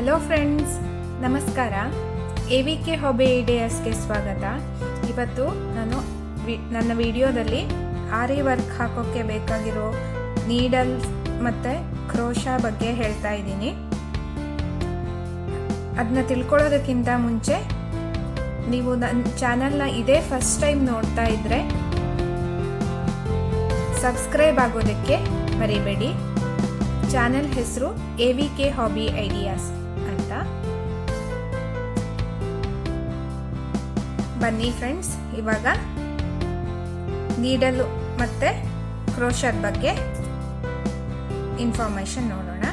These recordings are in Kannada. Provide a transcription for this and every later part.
ಹಲೋ ಫ್ರೆಂಡ್ಸ್, ನಮಸ್ಕಾರ. ಎ ವಿ ಕೆ ಹಾಬಿ ಐಡಿಯಾಸ್ಗೆ ಸ್ವಾಗತ. ಇವತ್ತು ನಾನು ವಿ- ನನ್ನ ವಿಡಿಯೋದಲ್ಲಿ ಆರಿ ವರ್ಕ್ ಹಾಕೋಕ್ಕೆ ಬೇಕಾಗಿರೋ ನೀಡಲ್ಸ್ ಮತ್ತು ಕ್ರೋಶಾ ಬಗ್ಗೆ ಹೇಳ್ತಾ ಇದ್ದೀನಿ. ಅದನ್ನ ತಿಳ್ಕೊಳ್ಳೋದಕ್ಕಿಂತ ಮುಂಚೆ ನೀವು ನನ್ನ ಚಾನಲ್ನ ಇದೇ ಫಸ್ಟ್ ಟೈಮ್ ನೋಡ್ತಾ ಇದ್ದರೆ ಸಬ್ಸ್ಕ್ರೈಬ್ ಆಗೋದಕ್ಕೆ ಮರಿಬೇಡಿ. ಚಾನೆಲ್ ಹೆಸರು A V K hobby ideas ಬನ್ನಿ ಫ್ರೆಂಡ್ಸ್ ಇವಾಗ ನೀಡಲು ಮತ್ತೆ ಕ್ರೋಶದ ಬಗ್ಗೆ ಇನ್ಫಾರ್ಮೇಶನ್ ನೋಡೋಣ.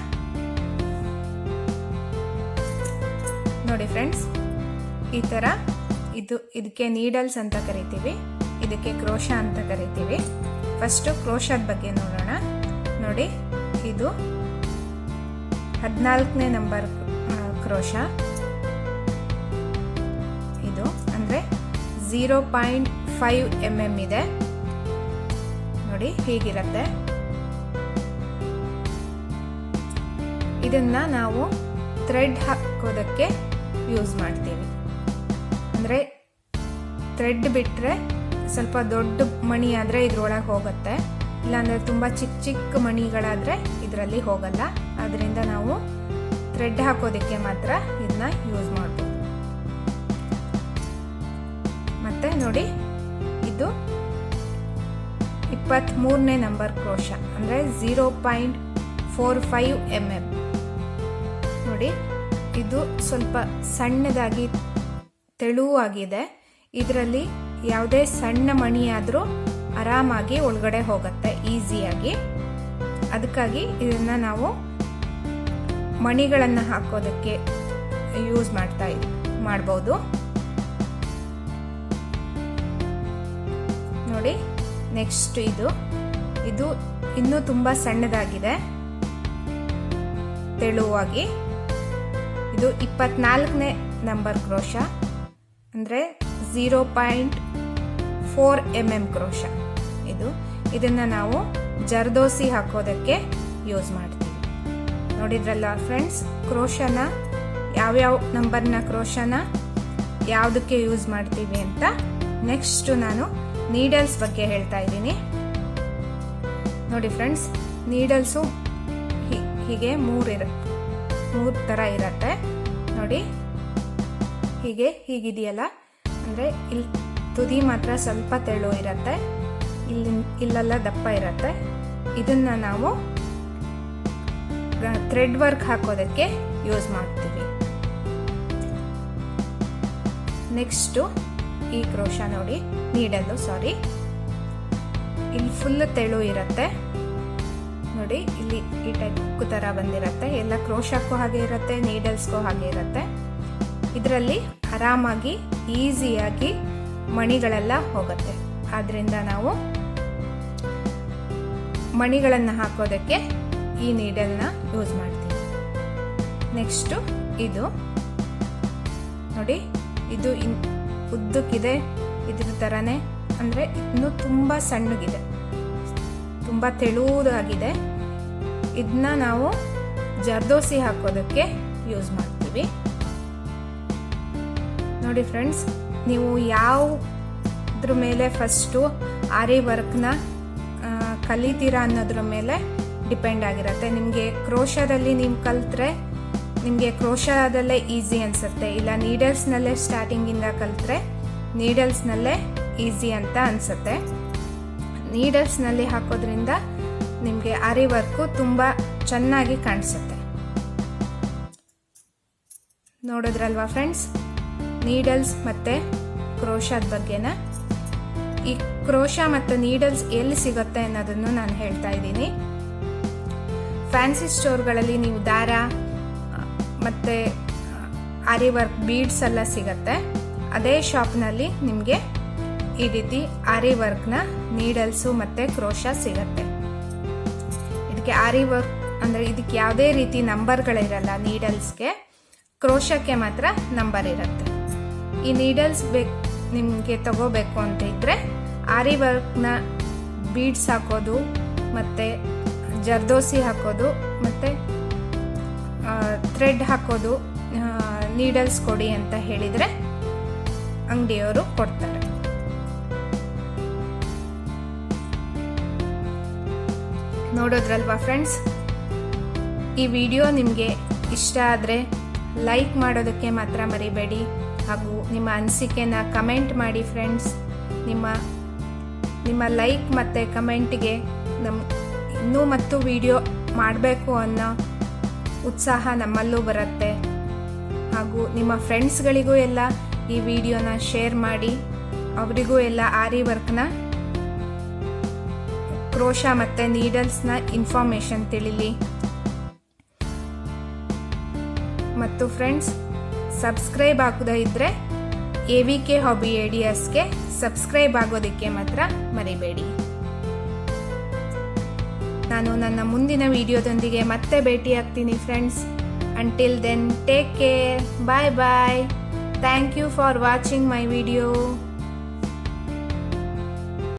ನೋಡಿ ಫ್ರೆಂಡ್ಸ್ ಈ ಥರ ಇದು, ಇದಕ್ಕೆ ನೀಡಲ್ಸ್ ಅಂತ ಕರಿತೀವಿ, ಇದಕ್ಕೆ ಕ್ರೋಶ ಅಂತ ಕರಿತೀವಿ. ಫಸ್ಟು ಕ್ರೋಶದ ಬಗ್ಗೆ ನೋಡೋಣ. ನೋಡಿ, ಇದು ಹದಿನಾಲ್ಕನೇ ನಂಬರ್ ಕ್ರೋಶ ಇದು ಅಂದರೆ zero point five M M ಇದೆ. ನೋಡಿ, ಹೀಗಿರುತ್ತೆ. ಇದನ್ನ ನಾವು ಥ್ರೆಡ್ ಹಾಕೋದಕ್ಕೆ ಯೂಸ್ ಮಾಡ್ತೀವಿ. ಅಂದರೆ ಥ್ರೆಡ್ ಬಿಟ್ಟರೆ ಸ್ವಲ್ಪ ದೊಡ್ಡ ಮಣಿ ಆದರೆ ಇದ್ರೊಳಗೆ ಹೋಗುತ್ತೆ. ಇಲ್ಲಾಂದರೆ ತುಂಬ ಚಿಕ್ಕ ಚಿಕ್ಕ ಮಣಿಗಳಾದರೆ ಇದರಲ್ಲಿ ಹೋಗಲ್ಲ. ಅದರಿಂದ ನಾವು ಥ್ರೆಡ್ ಹಾಕೋದಕ್ಕೆ ಮಾತ್ರ ಇದನ್ನ ಯೂಸ್ ಮಾಡ್ಬೋದು ನೋಡಿ. ಇದು ಇಪ್ಪತ್ತ್ಮೂರನೇ ನಂಬರ್ ಕ್ರೋಶ ಅಂದರೆ zero point four five M M ನೋಡಿ, ಇದು ಸ್ವಲ್ಪ ಸಣ್ಣದಾಗಿ, ತೆಳುವಾಗಿದೆ. ಇದರಲ್ಲಿ ಯಾವುದೇ ಸಣ್ಣ ಮಣಿಯಾದರೂ ಆರಾಮಾಗಿ ಒಳಗಡೆ ಹೋಗುತ್ತೆ, ಈಸಿಯಾಗಿ. ಅದಕ್ಕಾಗಿ ಇದನ್ನು ನಾವು ಮಣಿಗಳನ್ನು ಹಾಕೋದಕ್ಕೆ ಯೂಸ್ ಮಾಡ್ತಾ ಮಾಡ್ಬೋದು. ನೋಡಿ. ನೆಕ್ಸ್ಟ್ ಇದು. ಇದು ಇನ್ನೂ ತುಂಬ ಸಣ್ಣದಾಗಿದೆ. ತೆಳುವಾಗಿ. ಇದು ಇಪ್ಪತ್ನಾಲ್ಕನೇ ನಂಬರ್ ಕ್ರೋಶ. ಅಂದರೆ zero point four M M crochet ಇದು. ಇದನ್ನು ನಾವು ಜರ್ದೋಸಿ ಹಾಕೋದಕ್ಕೆ ಯೂಸ್ ಮಾಡ್ತೀವಿ. ನೋಡಿದ್ರಲ್ಲ ಫ್ರೆಂಡ್ಸ್ ಕ್ರೋಶನ ಯಾವ್ಯಾವ ನಂಬರ್ನ ಕ್ರೋಶನ, ಯಾವುದಕ್ಕೆ ಯೂಸ್ ಮಾಡ್ತೀವಿ ಅಂತ ನೆಕ್ಸ್ಟು ನಾನು ನೀಡಲ್ಸ್ ಬಗ್ಗೆ ಹೇಳ್ತಾ ಇದ್ದೀನಿ. ನೋಡಿ ಫ್ರೆಂಡ್ಸ್ ನೀಡಲ್ಸು ಹೀಗೆ ಮೂರು ಇರ, ಮೂರು ಥರ ಇರತ್ತೆ. ನೋಡಿ, ಹೀಗೆ ಹೀಗಿದೆಯಲ್ಲ? ಅಂದರೆ ಇಲ್ಲಿ ತುದಿ ಮಾತ್ರ ಸ್ವಲ್ಪ ತೆಳು ಇರತ್ತೆ. ಇಲ್ಲಿ ಇಲ್ಲೆಲ್ಲ ದಪ್ಪ ಇರತ್ತೆ. ಇದನ್ನ ನಾವು ಥ್ರೆಡ್ ವರ್ಕ್ ಹಾಕೋದಕ್ಕೆ ಯೂಸ್ ಮಾಡ್ತೀವಿ. ನೆಕ್ಸ್ಟು ಈ ಕ್ರೋಶ ನೋಡಿ, ನೀಡಲ್ಲು ಸಾರಿ ಇಲ್ಲಿ ಫುಲ್ ತೆಳು ಇರುತ್ತೆ. ನೋಡಿ, ಇಲ್ಲಿ ಈ ಟೈಪ್ ಥರ ಬಂದಿರುತ್ತೆ. ಎಲ್ಲ ಕ್ರೋಶಕ್ಕೂ ಹಾಗೆ ಇರುತ್ತೆ ನೀಡಲ್ಸ್ಗೂ ಹಾಗೆ ಇರುತ್ತೆ. ಇದರಲ್ಲಿ ಆರಾಮಾಗಿ ಈಸಿಯಾಗಿ ಮಣಿಗಳೆಲ್ಲ ಹೋಗುತ್ತೆ. ಆದ್ದರಿಂದ ನಾವು ಮಣಿಗಳನ್ನು ಹಾಕೋದಕ್ಕೆ ಈ ನೀಡಲ್ನ ಯೂಸ್ ಮಾಡ್ತೀವಿ. ನೆಕ್ಸ್ಟು ಇದು, ನೋಡಿ, ಇದು ಇನ್ ಉದ್ದಕ್ಕಿದೆ, ಇದ್ರ ಥರನೇ ಅಂದರೆ ಇನ್ನೂ ತುಂಬ ಸಣ್ಣಗಿದೆ. ತುಂಬ ತೆಳುವುದಾಗಿದೆ ಇದನ್ನ ನಾವು ಜರ್ದೋಸಿ ಹಾಕೋದಕ್ಕೆ ಯೂಸ್ ಮಾಡ್ತೀವಿ. ನೋಡಿ ಫ್ರೆಂಡ್ಸ್, ನೀವು ಯಾವುದ್ರ ಮೇಲೆ ಫಸ್ಟು ಆರಿ ವರ್ಕ್ನ ಕಲಿತೀರಾ ಅನ್ನೋದ್ರ ಮೇಲೆ ಡಿಪೆಂಡ್ ಆಗಿರುತ್ತೆ. ನಿಮಗೆ ಕ್ರೋಶದಲ್ಲಿ ನೀವು ಕಲ್ತ್ರೆ ನಿಮಗೆ ಕ್ರೋಶಾದಲ್ಲೇ ಈಸಿ ಅನಿಸುತ್ತೆ. ಇಲ್ಲ ನೀಡಲ್ಸ್ನಲ್ಲೇ ಸ್ಟಾರ್ಟಿಂಗಿಂದ ಕಲಿತ್ರೆ ನೀಡಲ್ಸ್ನಲ್ಲೇ ಈಸಿ ಅಂತ ಅನಿಸುತ್ತೆ. ನೀಡಲ್ಸ್ನಲ್ಲಿ ಹಾಕೋದ್ರಿಂದ ನಿಮಗೆ ಆರಿ ವರ್ಕು ತುಂಬ ಚೆನ್ನಾಗಿ ಕಾಣಿಸುತ್ತೆ. ನೋಡಿದ್ರಲ್ವಾ ಫ್ರೆಂಡ್ಸ್ ನೀಡಲ್ಸ್ ಮತ್ತು ಕ್ರೋಶಾದ ಬಗ್ಗೆನ. ಈ ಕ್ರೋಶ ಮತ್ತು ನೀಡಲ್ಸ್ ಎಲ್ಲಿ ಸಿಗುತ್ತೆ ಅನ್ನೋದನ್ನು ನಾನು ಹೇಳ್ತಾ ಇದ್ದೀನಿ. ಫ್ಯಾನ್ಸಿ ಸ್ಟೋರ್ಗಳಲ್ಲಿ ನೀವು ದಾರ ಮತ್ತು ಆರಿ ವರ್ಕ್ ಬೀಡ್ಸ್ ಎಲ್ಲ ಸಿಗತ್ತೆ. ಅದೇ ಶಾಪ್ನಲ್ಲಿ ನಿಮಗೆ ಈ ರೀತಿ ಆರಿ ವರ್ಕ್ನ ನೀಡಲ್ಸು ಮತ್ತು ಕ್ರೋಶ ಸಿಗತ್ತೆ. ಇದಕ್ಕೆ ಆರಿ ವರ್ಕ್ ಅಂದರೆ ಇದಕ್ಕೆ ಯಾವುದೇ ರೀತಿ ನಂಬರ್ಗಳಿರಲ್ಲ ನೀಡಲ್ಸ್ಗೆ ಕ್ರೋಶಕ್ಕೆ ಮಾತ್ರ ನಂಬರ್ ಇರುತ್ತೆ. ಈ ನೀಡಲ್ಸ್ ಬೇಕು ನಿಮಗೆ ತಗೋಬೇಕು ಅಂತ ಇದ್ದರೆ ಆರಿ ವರ್ಕ್ನ ಬೀಡ್ಸ್ ಹಾಕೋದು ಮತ್ತು ಜರ್ದೋಸಿ ಹಾಕೋದು ಮತ್ತು ಥ್ರೆಡ್ ಹಾಕೋದು ನೀಡಲ್ಸ್ ಕೊಡಿ ಅಂತ ಹೇಳಿದರೆ ಅಂಗಡಿಯವರು ಕೊಡ್ತಾರೆ. ನೋಡೋದ್ರಲ್ವಾ ಫ್ರೆಂಡ್ಸ್ ಈ ವಿಡಿಯೋ ನಿಮಗೆ ಇಷ್ಟ ಆದರೆ ಲೈಕ್ ಮಾಡೋದಕ್ಕೆ ಮಾತ್ರ ಮರಿಬೇಡಿ ಹಾಗೂ ನಿಮ್ಮ ಅನಿಸಿಕೆನ ಕಮೆಂಟ್ ಮಾಡಿ ಫ್ರೆಂಡ್ಸ್ ನಿಮ್ಮ ನಿಮ್ಮ ಲೈಕ್ ಮತ್ತು ಕಮೆಂಟ್ಗೆ ನಮ್ಮ ಇನ್ನೂ ಮತ್ತು ವಿಡಿಯೋ ಮಾಡಬೇಕು ಅನ್ನೋ ಉತ್ಸಾಹ ನಮ್ಮಲ್ಲೂ ಬರುತ್ತೆ. ಹಾಗೂ ನಿಮ್ಮ ಫ್ರೆಂಡ್ಸ್ಗಳಿಗೂ ಎಲ್ಲ ಈ ವಿಡಿಯೋನ ಶೇರ್ ಮಾಡಿ, ಅವರಿಗೂ ಎಲ್ಲ ಆರಿ ವರ್ಕ್ನ, ಕ್ರೋಶ ಮತ್ತು ನೀಡಲ್ಸ್ನ ಇನ್ಫಾರ್ಮೇಷನ್ ತಿಳಿಲಿ. ಮತ್ತು ಫ್ರೆಂಡ್ಸ್, ಸಬ್ಸ್ಕ್ರೈಬ್ ಆಗದೇ ಇದ್ದರೆ ಎ ವಿ ಕೆ ಹಾಬಿ ಎಡಿಯಸ್ಗೆ ಸಬ್ಸ್ಕ್ರೈಬ್ ಆಗೋದಕ್ಕೆ ಮಾತ್ರ ಮರಿಬೇಡಿ. ನಾನು ನನ್ನ ಮುಂದಿನ ವಿಡಿಯೋದೊಂದಿಗೆ ಮತ್ತೆ ಭೇಟಿಯಾಗ್ತೀನಿ friends until then take care bye bye thank you for watching my video